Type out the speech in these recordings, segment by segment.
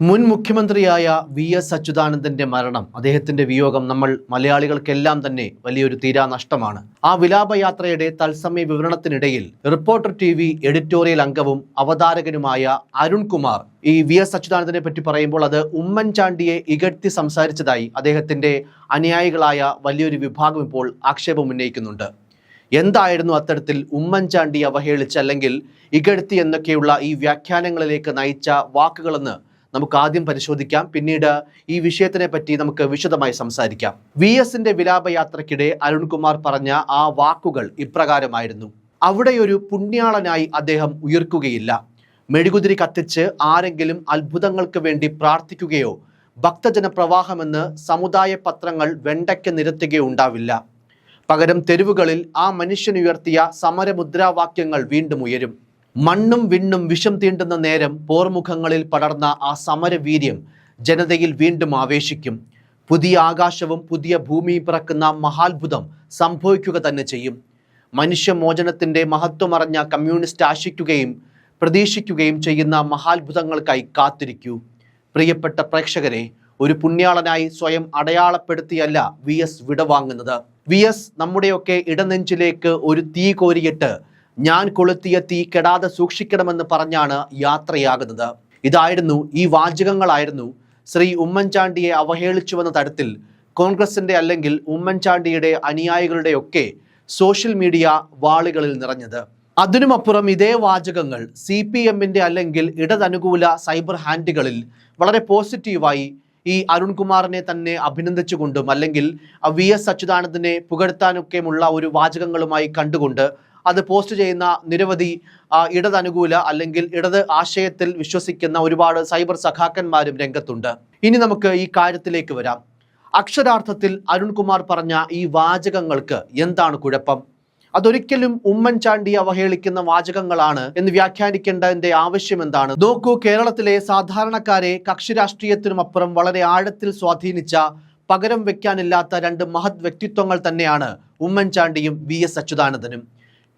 മുൻ മുഖ്യമന്ത്രിയായ V S അച്യുതാനന്ദന്റെ മരണം അദ്ദേഹത്തിന്റെ വിയോഗം നമ്മൾ മലയാളികൾക്കെല്ലാം തന്നെ വലിയൊരു തീരാ നഷ്ടമാണ്. ആ വിലാപയാത്രയുടെ തത്സമയ വിവരണത്തിനിടയിൽ റിപ്പോർട്ടർ ടി വി എഡിറ്റോറിയൽ അംഗവും അവതാരകനുമായ അരുൺകുമാർ ഈ വി എസ് അച്യുതാനന്ദനെ പറ്റി പറയുമ്പോൾ അത് ഉമ്മൻചാണ്ടിയെ ഇകഴ്ത്തി സംസാരിച്ചതായി അദ്ദേഹത്തിന്റെ അനുയായികളായ വലിയൊരു വിഭാഗം ഇപ്പോൾ ആക്ഷേപം ഉന്നയിക്കുന്നുണ്ട്. എന്തായിരുന്നു അത്തരത്തിൽ ഉമ്മൻചാണ്ടി അവഹേളിച്ച് അല്ലെങ്കിൽ ഇകഴ്ത്തി എന്നൊക്കെയുള്ള ഈ വ്യാഖ്യാനങ്ങളിലേക്ക് നയിച്ച വാക്കുകളെന്ന് നമുക്ക് ആദ്യം പരിശോധിക്കാം. പിന്നീട് ഈ വിഷയത്തിനെ പറ്റി നമുക്ക് വിശദമായി സംസാരിക്കാം. വി എസിന്റെ വിലാപയാത്രയ്ക്കിടെ അരുൺകുമാർ പറഞ്ഞ ആ വാക്കുകൾ ഇപ്രകാരമായിരുന്നു. അവിടെ ഒരു പുണ്യാളനായി അദ്ദേഹം ഉയർക്കുകയില്ല. മെഴുകുതിരി കത്തിച്ച് ആരെങ്കിലും അത്ഭുതങ്ങൾക്ക് വേണ്ടി പ്രാർത്ഥിക്കുകയോ ഭക്തജന പ്രവാഹമെന്ന് സമുദായ പത്രങ്ങൾ വെണ്ടയ്ക്ക് നിരത്തുകയോ ഉണ്ടാവില്ല. പകരം തെരുവുകളിൽ ആ മനുഷ്യനുയർത്തിയ സമരമുദ്രാവാക്യങ്ങൾ വീണ്ടും ഉയരും. മണ്ണും വിണ്ണും വിഷം തീണ്ടുന്ന നേരം പോർമുഖങ്ങളിൽ പടർന്ന ആ സമരവീര്യം ജനതയിൽ വീണ്ടും ആവേശിക്കും. പുതിയ ആകാശവും പുതിയ ഭൂമിയും പിറക്കുന്ന മഹാത്ഭുതം സംഭവിക്കുക തന്നെ ചെയ്യും. മനുഷ്യമോചനത്തിന്റെ മഹത്വമറിഞ്ഞ കമ്മ്യൂണിസ്റ്റ് ആശിക്കുകയും പ്രതീക്ഷിക്കുകയും ചെയ്യുന്ന മഹാത്ഭുതങ്ങൾക്കായി കാത്തിരിക്കൂ. പ്രിയപ്പെട്ട പ്രേക്ഷകരെ ഒരു പുണ്യാളനായി സ്വയം അടയാളപ്പെടുത്തിയല്ല വി എസ് വിടവാങ്ങുന്നത്. വി എസ് നമ്മുടെയൊക്കെ ഇടനെഞ്ചിലേക്ക് ഒരു തീ കോരിയിട്ട് ഞാൻ കൊളുത്തിയ തീ കെടാതെ സൂക്ഷിക്കണമെന്ന് പറഞ്ഞാണ് യാത്രയാകുന്നത്. ഇതായിരുന്നു ഈ വാചകങ്ങളായിരുന്നു ശ്രീ ഉമ്മൻചാണ്ടിയെ അവഹേളിച്ചുവെന്ന തരത്തിൽ കോൺഗ്രസിന്റെ അല്ലെങ്കിൽ ഉമ്മൻചാണ്ടിയുടെ അനുയായികളുടെയൊക്കെ സോഷ്യൽ മീഡിയ വാളുകളിൽ നിറഞ്ഞത്. അതിനുമപ്പുറം ഇതേ വാചകങ്ങൾ സി പി എമ്മിന്റെ അല്ലെങ്കിൽ ഇടതനുകൂല സൈബർ ഹാൻഡുകളിൽ വളരെ പോസിറ്റീവായി ഈ അരുൺകുമാറിനെ തന്നെ അഭിനന്ദിച്ചുകൊണ്ടും അല്ലെങ്കിൽ വി എസ് അച്യുതാനന്ദനെ പുകഴ്ത്താനൊക്കെയുമുള്ള ഒരു വാചകങ്ങളുമായി കണ്ടുകൊണ്ട് അത് പോസ്റ്റ് ചെയ്യുന്ന നിരവധി ഇടത് ഇടതനുകൂല അല്ലെങ്കിൽ ഇടത് ആശയത്തിൽ വിശ്വസിക്കുന്ന ഒരുപാട് സൈബർ സഖാക്കന്മാരും രംഗത്തുണ്ട്. ഇനി നമുക്ക് ഈ കാര്യത്തിലേക്ക് വരാം. അക്ഷരാർത്ഥത്തിൽ അരുൺകുമാർ പറഞ്ഞ ഈ വാചകങ്ങൾക്ക് എന്താണ് കുഴപ്പം? അതൊരിക്കലും ഉമ്മൻചാണ്ടി അവഹേളിക്കുന്ന വാചകങ്ങളാണ് എന്ന് വ്യാഖ്യാനിക്കേണ്ടതിന്റെ ആവശ്യം എന്താണ്? നോക്കൂ കേരളത്തിലെ സാധാരണക്കാരെ കക്ഷി രാഷ്ട്രീയത്തിനുമപ്പുറം വളരെ ആഴത്തിൽ സ്വാധീനിച്ച പകരം വെക്കാനില്ലാത്ത രണ്ട് മഹത് വ്യക്തിത്വങ്ങൾ തന്നെയാണ് ഉമ്മൻചാണ്ടിയും വി എസ് അച്യുതാനന്ദനും.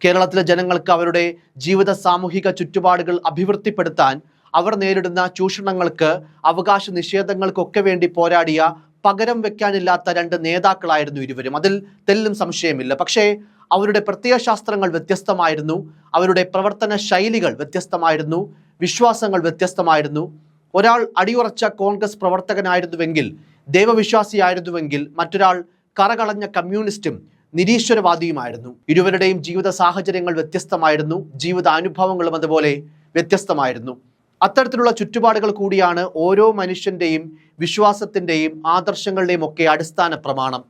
കേരളത്തിലെ ജനങ്ങൾക്ക് അവരുടെ ജീവിത സാമൂഹിക ചുറ്റുപാടുകൾ അഭിവൃദ്ധിപ്പെടുത്താൻ അവർ നേരിടുന്ന ചൂഷണങ്ങൾക്ക് അവകാശ നിഷേധങ്ങൾക്കൊക്കെ വേണ്ടി പോരാടിയ പകരം വെക്കാനില്ലാത്ത രണ്ട് നേതാക്കളായിരുന്നു ഇരുവരും. അതിൽ തെല്ലും സംശയമില്ല. പക്ഷേ അവരുടെ പ്രത്യയശാസ്ത്രങ്ങൾ വ്യത്യസ്തമായിരുന്നു. അവരുടെ പ്രവർത്തന ശൈലികൾ വ്യത്യസ്തമായിരുന്നു. വിശ്വാസങ്ങൾ വ്യത്യസ്തമായിരുന്നു. ഒരാൾ അടിയുറച്ച കോൺഗ്രസ് പ്രവർത്തകനായിരുന്നുവെങ്കിൽ ദൈവവിശ്വാസിയായിരുന്നുവെങ്കിൽ മറ്റൊരാൾ കറകളഞ്ഞ കമ്മ്യൂണിസ്റ്റും നിരീശ്വരവാദിയുമായിരുന്നു. ഇരുവരുടെയും ജീവിത സാഹചര്യങ്ങൾ വ്യത്യസ്തമായിരുന്നു. ജീവിത അനുഭവങ്ങളും അതുപോലെ വ്യത്യസ്തമായിരുന്നു. അത്തരത്തിലുള്ള ചുറ്റുപാടുകൾ കൂടിയാണ് ഓരോ മനുഷ്യന്റെയും വിശ്വാസത്തിന്റെയും ആദർശങ്ങളുടെയും ഒക്കെ അടിസ്ഥാന പ്രമാണം.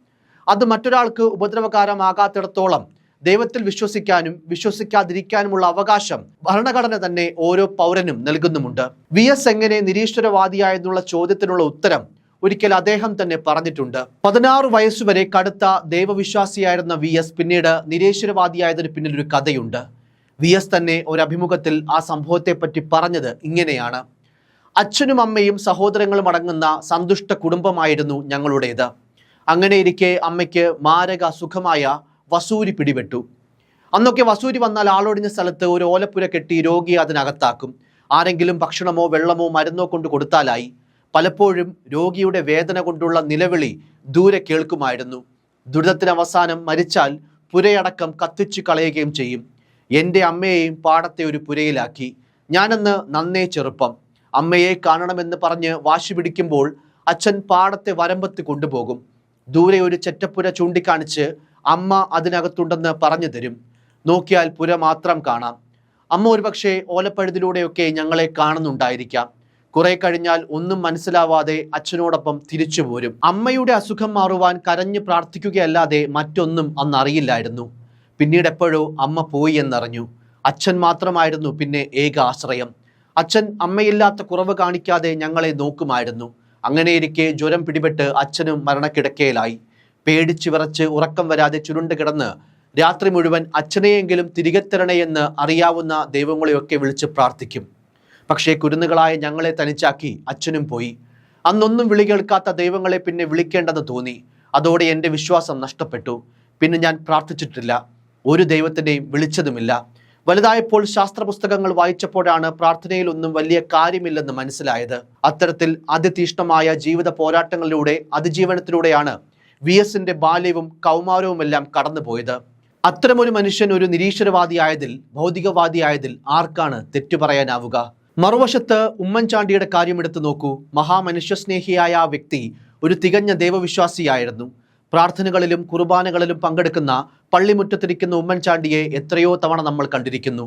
അത് മറ്റൊരാൾക്ക് ഉപദ്രവകാരമാകാത്തിടത്തോളം ദൈവത്തിൽ വിശ്വസിക്കാനും വിശ്വസിക്കാതിരിക്കാനുമുള്ള അവകാശം ഭരണഘടന തന്നെ ഓരോ പൗരനും നൽകുന്നുമുണ്ട്. വി എസ് എങ്ങനെ നിരീശ്വരവാദിയായെന്നുള്ള ചോദ്യത്തിനുള്ള ഉത്തരം ഒരിക്കൽ അദ്ദേഹം തന്നെ പറഞ്ഞിട്ടുണ്ട്. പതിനാറ് വയസ്സുവരെ കടുത്ത ദൈവവിശ്വാസിയായിരുന്ന വി എസ് പിന്നീട് നിരീശ്വരവാദിയായതിന് പിന്നിൽ ഒരു കഥയുണ്ട്. വി എസ് തന്നെ ഒരു അഭിമുഖത്തിൽ ആ സംഭവത്തെപ്പറ്റി പറഞ്ഞത് ഇങ്ങനെയാണ്. അച്ഛനും അമ്മയും സഹോദരങ്ങളും അടങ്ങുന്ന സന്തുഷ്ട കുടുംബമായിരുന്നു ഞങ്ങളുടേത്. അങ്ങനെയിരിക്കെ അമ്മയ്ക്ക് മാരക അസുഖമായ വസൂരി പിടിപെട്ടു. അന്നൊക്കെ വസൂരി വന്നാൽ ആളൊടിഞ്ഞ സ്ഥലത്ത് ഒരു ഓലപ്പുര കെട്ടി രോഗിയെ അതിനകത്താക്കും. ആരെങ്കിലും ഭക്ഷണമോ വെള്ളമോ മരുന്നോ കൊണ്ട് കൊടുത്താലായി. പലപ്പോഴും രോഗിയുടെ വേദന കൊണ്ടുള്ള നിലവിളി ദൂരെ കേൾക്കുമായിരുന്നു. ദുരിതത്തിന് അവസാനം മരിച്ചാൽ പുരയടക്കം കത്തിച്ചു കളയുകയും ചെയ്യും. എന്റെ അമ്മയെയും പാടത്തെ ഒരു പുരയിലാക്കി. ഞാനന്ന് നന്നേ ചെറുപ്പം. അമ്മയെ കാണണമെന്ന് പറഞ്ഞ് വാശി പിടിക്കുമ്പോൾ അച്ഛൻ പാടത്തെ വരമ്പത്ത് കൊണ്ടുപോകും. ദൂരെ ഒരു ചെറ്റപ്പുര ചൂണ്ടിക്കാണിച്ച് അമ്മ അതിനകത്തുണ്ടെന്ന് പറഞ്ഞു തരും. നോക്കിയാൽ പുര മാത്രം കാണാം. അമ്മ ഒരുപക്ഷെ ഓലപ്പഴുതിലൂടെയൊക്കെ ഞങ്ങളെ കാണുന്നുണ്ടായിരിക്കാം. കുറെ കഴിഞ്ഞാൽ ഒന്നും മനസ്സിലാവാതെ അച്ഛനോടൊപ്പം തിരിച്ചു പോരും. അമ്മയുടെ അസുഖം മാറുവാൻ കരഞ്ഞു പ്രാർത്ഥിക്കുകയല്ലാതെ മറ്റൊന്നും അന്ന് അറിയില്ലായിരുന്നു. പിന്നീട് എപ്പോഴോ അമ്മ പോയി എന്നറിഞ്ഞു. അച്ഛൻ മാത്രമായിരുന്നു പിന്നെ ഏക ആശ്രയം. അച്ഛൻ അമ്മയില്ലാത്ത കുറവ് കാണിക്കാതെ ഞങ്ങളെ നോക്കുമായിരുന്നു. അങ്ങനെയിരിക്കെ ജ്വരം പിടിപെട്ട് അച്ഛനും മരണക്കിടക്കയിലായി. പേടിച്ചു വിറച്ച് ഉറക്കം വരാതെ ചുരുണ്ട് കിടന്ന് രാത്രി മുഴുവൻ അച്ഛനെയെങ്കിലും തിരികെ തരണേയെന്ന് അറിയാവുന്ന ദൈവങ്ങളെയൊക്കെ വിളിച്ച് പ്രാർത്ഥിക്കും. പക്ഷേ കുരുന്നുകളായ ഞങ്ങളെ തനിച്ചാക്കി അച്ഛനും പോയി. അന്നൊന്നും വിളി കേൾക്കാത്ത ദൈവങ്ങളെ പിന്നെ വിളിക്കേണ്ടെന്ന് തോന്നി. അതോടെ എന്റെ വിശ്വാസം നഷ്ടപ്പെട്ടു. പിന്നെ ഞാൻ പ്രാർത്ഥിച്ചിട്ടില്ല. ഒരു ദൈവത്തിനെയും വിളിച്ചതുമില്ല. വലുതായപ്പോൾ ശാസ്ത്രപുസ്തകങ്ങൾ വായിച്ചപ്പോഴാണ് പ്രാർത്ഥനയിലൊന്നും വലിയ കാര്യമില്ലെന്ന് മനസ്സിലായത്. അത്തരത്തിൽ അതിതീഷ്ണമായ ജീവിത പോരാട്ടങ്ങളിലൂടെ അതിജീവനത്തിലൂടെയാണ് വി എസിന്റെ ബാല്യവും കൗമാരവുമെല്ലാം കടന്നുപോയത്. അത്തരമൊരു മനുഷ്യൻ ഒരു നിരീശ്വരവാദിയായതിൽ ഭൗതികവാദിയായതിൽ ആർക്കാണ് തെറ്റു പറയാനാവുക മറുവശത്ത് ഉമ്മൻചാണ്ടിയുടെ കാര്യമെടുത്തു നോക്കൂ. മഹാമനുഷ്യസ്നേഹിയായ ആ വ്യക്തി ഒരു തികഞ്ഞ ദൈവവിശ്വാസിയായിരുന്നു. പ്രാർത്ഥനകളിലും കുർബാനകളിലും പങ്കെടുക്കുന്ന പള്ളിമുറ്റത്തിരിക്കുന്ന ഉമ്മൻചാണ്ടിയെ എത്രയോ തവണ നമ്മൾ കണ്ടിരിക്കുന്നു.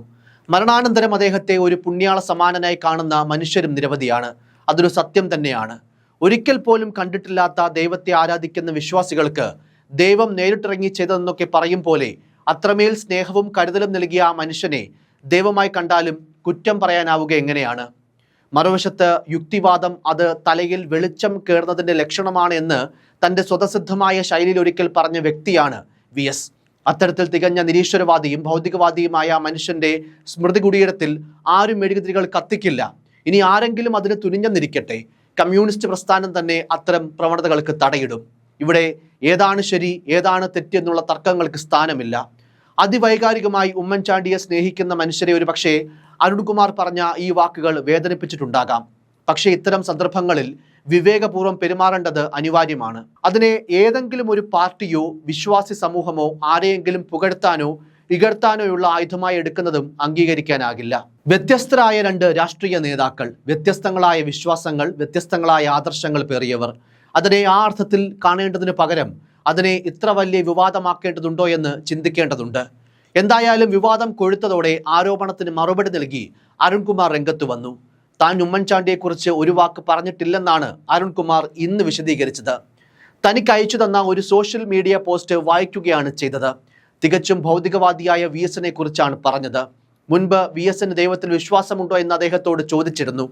മരണാനന്തരം അദ്ദേഹത്തെ ഒരു പുണ്യാള സമാനനായി കാണുന്ന മനുഷ്യരും നിരവധിയാണ്. അതൊരു സത്യം തന്നെയാണ്. ഒരിക്കൽ പോലും കണ്ടിട്ടില്ലാത്ത ദൈവത്തെ ആരാധിക്കുന്ന വിശ്വാസികൾക്ക് ദൈവം നേരിട്ടിറങ്ങി ചെയ്തതെന്നൊക്കെ പറയും പോലെ അത്രമേൽ സ്നേഹവും കരുതലും നൽകിയ ആ മനുഷ്യനെ ദൈവമായി കണ്ടാലും കുറ്റം പറയാനാവുക എങ്ങനെയാണ്? മറുവശത്ത് യുക്തിവാദം അത് തലയിൽ വെളിച്ചം കയറുന്നതിന്റെ ലക്ഷണമാണ് എന്ന് തന്റെ സ്വതസിദ്ധമായ ശൈലിയിൽ ഒരിക്കൽ പറഞ്ഞ വ്യക്തിയാണ് വി എസ്. അത്തരത്തിൽ തികഞ്ഞ നിരീശ്വരവാദിയും ഭൗതികവാദിയുമായ മനുഷ്യന്റെ സ്മൃതി കുടീരത്തിൽ ആരും മെഴുകുതിരികൾ കത്തിക്കില്ല. ഇനി ആരെങ്കിലും അതിന് തുനിഞ്ഞെന്നിരിക്കട്ടെ. കമ്മ്യൂണിസ്റ്റ് പ്രസ്ഥാനം തന്നെ അത്തരം പ്രവണതകൾക്ക് തടയിടും. ഇവിടെ ഏതാണ് ശരി ഏതാണ് തെറ്റ് എന്നുള്ള തർക്കങ്ങൾക്ക് സ്ഥാനമില്ല. അതിവൈകാരികമായി ഉമ്മൻചാണ്ടിയെ സ്നേഹിക്കുന്ന മനുഷ്യരെ ഒരു പക്ഷേ അരുൺകുമാർ പറഞ്ഞ ഈ വാക്കുകൾ വേദനിപ്പിച്ചിട്ടുണ്ടാകാം. പക്ഷേ ഇത്തരം സന്ദർഭങ്ങളിൽ വിവേകപൂർവം പെരുമാറേണ്ടത് അനിവാര്യമാണ്. അതിനെ ഏതെങ്കിലും ഒരു പാർട്ടിയോ വിശ്വാസി സമൂഹമോ ആരെയെങ്കിലും പുകഴ്ത്താനോ ഇകഴ്ത്താനോയുള്ള ആയുധമായി എടുക്കുന്നതും അംഗീകരിക്കാനാകില്ല. വ്യത്യസ്തരായ രണ്ട് രാഷ്ട്രീയ നേതാക്കൾ വ്യത്യസ്തങ്ങളായ വിശ്വാസങ്ങൾ വ്യത്യസ്തങ്ങളായ ആദർശങ്ങൾ പേറിയവർ. അതിനെ ആ അർത്ഥത്തിൽ കാണേണ്ടതിന് പകരം അതിനെ ഇത്ര വലിയ വിവാദമാക്കേണ്ടതുണ്ടോ എന്ന് ചിന്തിക്കേണ്ടതുണ്ട്. എന്തായാലും വിവാദം കൊഴുത്തതോടെ ആരോപണത്തിന് മറുപടി നൽകി അരുൺകുമാർ രംഗത്ത് വന്നു. താൻ ഉമ്മൻചാണ്ടിയെക്കുറിച്ച് ഒരു വാക്ക് പറഞ്ഞിട്ടില്ലെന്നാണ് അരുൺകുമാർ ഇന്ന് വിശദീകരിച്ചത്. തനിക്ക് അയച്ചു തന്ന ഒരു സോഷ്യൽ മീഡിയ പോസ്റ്റ് വായിക്കുകയാണ് ചെയ്തത്. തികച്ചും ഭൗതികവാദിയായ വി എസിനെ കുറിച്ചാണ് പറഞ്ഞത്. മുൻപ് വി എസിന് ദൈവത്തിൽ വിശ്വാസമുണ്ടോ എന്ന് അദ്ദേഹത്തോട് ചോദിച്ചിരുന്നു.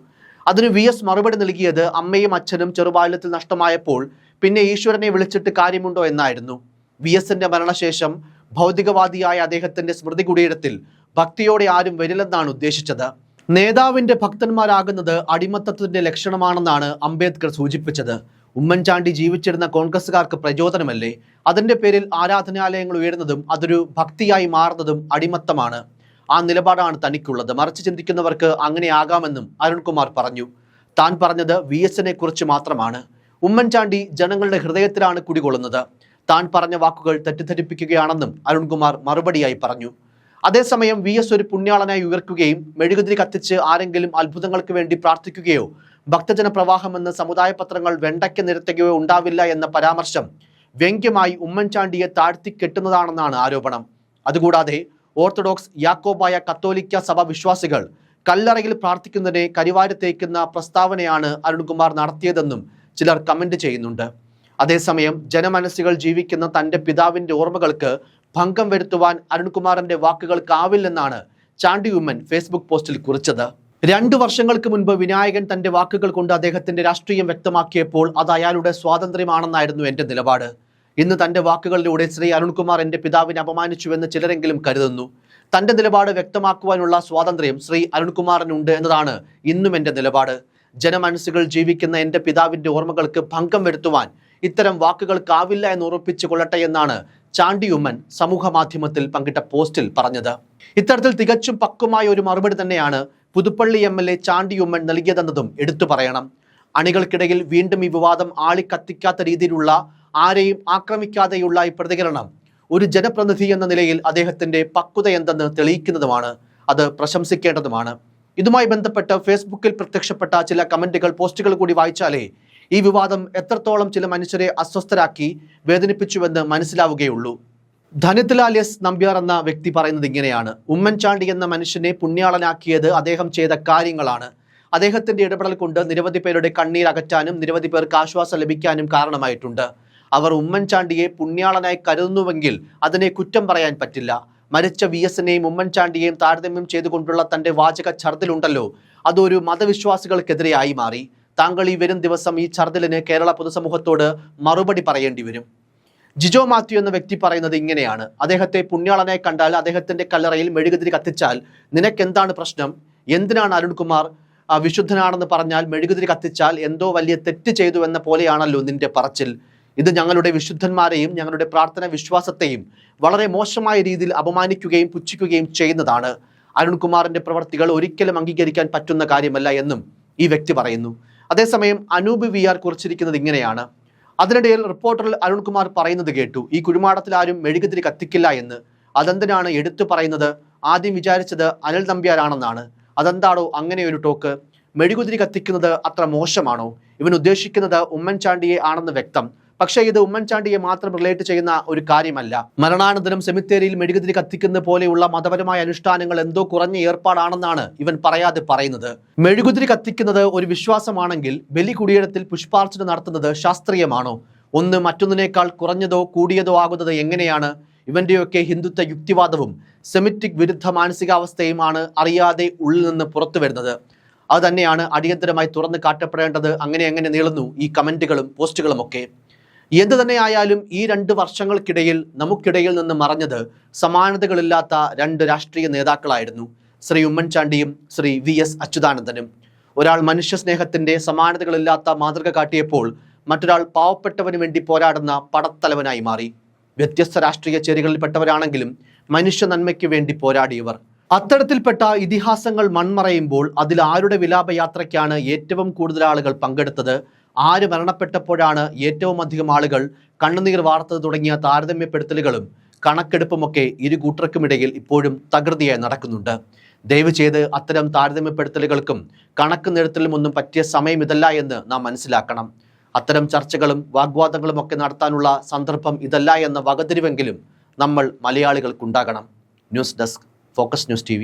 അതിന് വി എസ് മറുപടി നൽകിയത് അമ്മയും അച്ഛനും ചെറുബാല്യത്തിൽ നഷ്ടമായപ്പോൾ പിന്നെ ഈശ്വരനെ വിളിച്ചിട്ട് കാര്യമുണ്ടോ എന്നായിരുന്നു. വി എസിന്റെ മരണശേഷം ഭൗതികവാദിയായ അദ്ദേഹത്തിന്റെ സ്മൃതി കുടീരത്തിൽ ഭക്തിയോടെ ആരും വരില്ലെന്നാണ് ഉദ്ദേശിച്ചത്. നേതാവിന്റെ ഭക്തന്മാരാകുന്നത് അടിമത്തത്തിന്റെ ലക്ഷണമാണെന്നാണ് അംബേദ്കർ സൂചിപ്പിച്ചത്. ഉമ്മൻചാണ്ടി ജീവിച്ചിരുന്ന കോൺഗ്രസ്സുകാർക്ക് പ്രചോദനമല്ലേ? അതിന്റെ പേരിൽ ആരാധനാലയങ്ങൾ ഉയരുന്നതും അതൊരു ഭക്തിയായി മാറുന്നതും അടിമത്തമാണ്. ആ നിലപാടാണ് തനിക്കുള്ളത്. മറിച്ച് ചിന്തിക്കുന്നവർക്ക് അങ്ങനെ ആകാമെന്നും അരുൺകുമാർ പറഞ്ഞു. താൻ പറഞ്ഞത് വി എസിനെ കുറിച്ച് മാത്രമാണ്. ഉമ്മൻചാണ്ടി ജനങ്ങളുടെ ഹൃദയത്തിലാണ് കുടികൊള്ളുന്നത്. താൻ പറഞ്ഞ വാക്കുകൾ തെറ്റിദ്ധരിപ്പിക്കുകയാണെന്നും അരുൺകുമാർ മറുപടിയായി പറഞ്ഞു. അതേസമയം വി എസ് ഒരു പുണ്യാളനായി ഉയർക്കുകയും മെഴുകുതിരി കത്തിച്ച് ആരെങ്കിലും അത്ഭുതങ്ങൾക്ക് വേണ്ടി പ്രാർത്ഥിക്കുകയോ ഭക്തജന പ്രവാഹമെന്ന് സമുദായ പത്രങ്ങൾ വെണ്ടയ്ക്ക് നിരത്തുകയോ ഉണ്ടാവില്ല എന്ന പരാമർശം വ്യംഗ്യമായി ഉമ്മൻചാണ്ടിയെ താഴ്ത്തി കെട്ടുന്നതാണെന്നാണ് ആരോപണം. അതുകൂടാതെ ഓർത്തഡോക്സ് യാക്കോബായ കത്തോലിക്ക സഭ വിശ്വാസികൾ കല്ലറയിൽ പ്രാർത്ഥിക്കുന്നതിനെ കരിവാരി തേക്കുന്ന പ്രസ്താവനയാണ് അരുൺകുമാർ നടത്തിയതെന്നും ചിലർ കമന്റ് ചെയ്യുന്നുണ്ട്. അതേസമയം ജനമനസ്സുകൾ ജീവിക്കുന്ന തന്റെ പിതാവിന്റെ ഓർമ്മകൾക്ക് ഭംഗം വരുത്തുവാൻ അരുൺകുമാറിന്റെ വാക്കുകൾക്കാവില്ലെന്നാണ് ചാണ്ടി ഉമ്മൻ ഫേസ്ബുക്ക് പോസ്റ്റിൽ കുറിച്ചത്. രണ്ടു വർഷങ്ങൾക്ക് മുൻപ് വിനായകൻ തന്റെ വാക്കുകൾ കൊണ്ട് അദ്ദേഹത്തിന്റെ രാഷ്ട്രീയം വ്യക്തമാക്കിയപ്പോൾ അത് അയാളുടെ സ്വാതന്ത്ര്യമാണെന്നായിരുന്നു എന്റെ നിലപാട്. ഇന്ന് തന്റെ വാക്കുകളിലൂടെ ശ്രീ അരുൺകുമാർ എന്റെ പിതാവിനെ അപമാനിച്ചുവെന്ന് ചിലരെങ്കിലും കരുതുന്നു. തന്റെ നിലപാട് വ്യക്തമാക്കുവാനുള്ള സ്വാതന്ത്ര്യം ശ്രീ അരുൺകുമാറിനുണ്ട് എന്നതാണ് ഇന്നും എന്റെ നിലപാട്. ജനമനസ്സുകൾ ജീവിക്കുന്ന എന്റെ പിതാവിന്റെ ഓർമ്മകൾക്ക് ഭംഗം വരുത്തുവാൻ ഇത്തരം വാക്കുകൾക്കാവില്ല എന്ന് ഉറപ്പിച്ചു കൊള്ളട്ടെ എന്നാണ് ചാണ്ടിയുമ്മൻ സമൂഹ മാധ്യമത്തിൽ പങ്കിട്ട പോസ്റ്റിൽ പറഞ്ഞത്. ഇത്തരത്തിൽ തികച്ചും പക്കുമായ ഒരു മറുപടി തന്നെയാണ് Puthuppally M L A Chandy Oommen നൽകിയതെന്നതും എടുത്തു പറയണം. അണികൾക്കിടയിൽ വീണ്ടും ഈ വിവാദം ആളിക്കത്തിക്കാത്ത രീതിയിലുള്ള ആരെയും ആക്രമിക്കാതെയുള്ള ഈ പ്രതികരണം ഒരു ജനപ്രതിനിധി എന്ന നിലയിൽ അദ്ദേഹത്തിന്റെ പക്വത എന്തെന്ന് തെളിയിക്കുന്നതുമാണ് അത് പ്രശംസിക്കേണ്ടതുമാണ്. ഇതുമായി ബന്ധപ്പെട്ട് ഫേസ്ബുക്കിൽ പ്രത്യക്ഷപ്പെട്ട ചില കമന്റുകൾ പോസ്റ്റുകൾ കൂടി വായിച്ചാലേ ഈ വിവാദം എത്രത്തോളം ചില മനുഷ്യരെ അസ്വസ്ഥരാക്കി വേദനിപ്പിച്ചുവെന്ന് മനസ്സിലാവുകയുള്ളൂ. ധനത്തിലാൽ എസ് നമ്പ്യാർ എന്ന വ്യക്തി പറയുന്നത് ഇങ്ങനെയാണ്. ഉമ്മൻചാണ്ടി എന്ന മനുഷ്യനെ പുണ്യാളനാക്കിയത് അദ്ദേഹം ചെയ്ത കാര്യങ്ങളാണ്. അദ്ദേഹത്തിന്റെ ഇടപെടൽ കൊണ്ട് നിരവധി പേരുടെ കണ്ണീർ അകറ്റാനും നിരവധി പേർക്ക് ആശ്വാസം ലഭിക്കാനും കാരണമായിട്ടുണ്ട്. അവർ ഉമ്മൻചാണ്ടിയെ പുണ്യാളനായി കരുതുന്നുവെങ്കിൽ അതിനെ കുറ്റം പറയാൻ പറ്റില്ല. മരിച്ച വി എസിനെയും ഉമ്മൻചാണ്ടിയെയും താരതമ്യം ചെയ്തുകൊണ്ടുള്ള തന്റെ വാചക ഛർദിലുണ്ടല്ലോ അതൊരു മതവിശ്വാസികൾക്കെതിരെയായി മാറി. താങ്കൾ ഈ വരും ദിവസം ഈ ചർദലിന് കേരള പൊതുസമൂഹത്തോട് മറുപടി പറയേണ്ടി വരും. ജിജോ മാത്യു എന്ന വ്യക്തി പറയുന്നത് ഇങ്ങനെയാണ്. അദ്ദേഹത്തെ പുണ്യാളനെ കണ്ടാൽ അദ്ദേഹത്തിന്റെ കല്ലറയിൽ മെഴുകുതിരി കത്തിച്ചാൽ നിനക്കെന്താണ് പ്രശ്നം? എന്തിനാണ് അരുൺകുമാർ വിശുദ്ധനാണെന്ന് പറഞ്ഞാൽ മെഴുകുതിരി കത്തിച്ചാൽ എന്തോ വലിയ തെറ്റ് ചെയ്തു എന്ന പോലെയാണല്ലോ നിന്റെ പറച്ചിൽ. ഇത് ഞങ്ങളുടെ വിശുദ്ധന്മാരെയും ഞങ്ങളുടെ പ്രാർത്ഥന വിശ്വാസത്തെയും വളരെ മോശമായ രീതിയിൽ അപമാനിക്കുകയും പുച്ഛിക്കുകയും ചെയ്യുന്നതാണ്. അരുൺകുമാറിന്റെ പ്രവർത്തികൾ ഒരിക്കലും അംഗീകരിക്കാൻ പറ്റുന്ന കാര്യമല്ല എന്നും ഈ വ്യക്തി പറയുന്നു. അതേസമയം അനൂപ് വി ആർ കുറിച്ചിരിക്കുന്നത് ഇങ്ങനെയാണ്. അതിനിടയിൽ റിപ്പോർട്ടറിൽ അരുൺകുമാർ പറയുന്നത് കേട്ടു ഈ കുഴിമാടത്തിൽ ആരും മെഴുകുതിരി കത്തിക്കില്ല എന്ന്. അതെന്തിനാണ് എടുത്തു പറയുന്നത്? ആദ്യം വിചാരിച്ചത് അനിൽ നമ്പ്യാരാണെന്നാണ്. അതെന്താണോ അങ്ങനെ ഒരു ടോക്ക്. മെഴുകുതിരി കത്തിക്കുന്നത് അത്ര മോശമാണോ? ഇവൻ ഉദ്ദേശിക്കുന്നത് ഉമ്മൻചാണ്ടിയെ ആണെന്ന് വ്യക്തം. പക്ഷേ ഇത് ഉമ്മൻചാണ്ടിയെ മാത്രം റിലേറ്റ് ചെയ്യുന്ന ഒരു കാര്യമല്ല. മരണാനന്തരം സെമിത്തേരിയിൽ മെഴുകുതിരി കത്തിക്കുന്ന പോലെയുള്ള മതപരമായ അനുഷ്ഠാനങ്ങൾ എന്തോ കുറഞ്ഞ ഏർപ്പാടാണെന്നാണ് ഇവൻ പറയാതെ പറയുന്നത്. മെഴുകുതിരി കത്തിക്കുന്നത് ഒരു വിശ്വാസമാണെങ്കിൽ ബലി കുടിയിടത്തിൽ പുഷ്പാർച്ചന നടത്തുന്നത് ശാസ്ത്രീയമാണോ? ഒന്ന് മറ്റൊന്നിനേക്കാൾ കുറഞ്ഞതോ കൂടിയതോ ആകുന്നത് എങ്ങനെയാണ്? ഇവന്റെയൊക്കെ ഹിന്ദുത്വ യുക്തിവാദവും സെമിറ്റിക് വിരുദ്ധ മാനസികാവസ്ഥയുമാണ് അറിയാതെ ഉള്ളിൽ നിന്ന് പുറത്തു വരുന്നത്. അത് തന്നെയാണ് അടിയന്തരമായി തുറന്നു കാട്ടപ്പെടേണ്ടത്. അങ്ങനെ അങ്ങനെ നീളുന്നു? ഈ കമന്റുകളും പോസ്റ്റുകളും ഒക്കെ എന്ത് തന്നെ ആയാലും ഈ രണ്ട് വർഷങ്ങൾക്കിടയിൽ നമുക്കിടയിൽ നിന്ന് മറഞ്ഞത് സമാനതകളില്ലാത്ത രണ്ട് രാഷ്ട്രീയ നേതാക്കളായിരുന്നു ശ്രീ ഉമ്മൻചാണ്ടിയും ശ്രീ വി എസ് അച്യുതാനന്ദനും. ഒരാൾ മനുഷ്യ സ്നേഹത്തിന്റെ സമാനതകളില്ലാത്ത മാതൃക കാട്ടിയപ്പോൾ മറ്റൊരാൾ പാവപ്പെട്ടവന് വേണ്ടി പോരാടുന്ന പടത്തലവനായി മാറി. വ്യത്യസ്ത രാഷ്ട്രീയ ചേരികളിൽപ്പെട്ടവരാണെങ്കിലും മനുഷ്യ നന്മയ്ക്ക് വേണ്ടി പോരാടിയവർ. അത്തരത്തിൽപ്പെട്ട ഇതിഹാസങ്ങൾ മൺമറയുമ്പോൾ അതിൽ ആരുടെ വിലാപയാത്രയ്ക്കാണ് ഏറ്റവും കൂടുതൽ ആളുകൾ പങ്കെടുത്തത്? ആര് മരണപ്പെട്ടപ്പോഴാണ് ഏറ്റവും അധികം ആളുകൾ കണ്ണുനീർ വാർത്തത് തുടങ്ങിയ താരതമ്യപ്പെടുത്തലുകളും കണക്കെടുപ്പുമൊക്കെ ഇരു കൂട്ടർക്കുമിടയിൽ ഇപ്പോഴും തകൃതിയായി നടക്കുന്നുണ്ട്. ദയവ് ചെയ്ത് അത്തരം താരതമ്യപ്പെടുത്തലുകൾക്കും കണക്ക് നിരത്തലും ഒന്നും പറ്റിയ ഇതല്ല എന്ന് നാം മനസ്സിലാക്കണം. അത്തരം ചർച്ചകളും വാഗ്വാദങ്ങളും ഒക്കെ നടത്താനുള്ള സന്ദർഭം ഇതല്ല എന്ന വകതിരിവെങ്കിലും നമ്മൾ മലയാളികൾക്കുണ്ടാകണം. News desk focus news T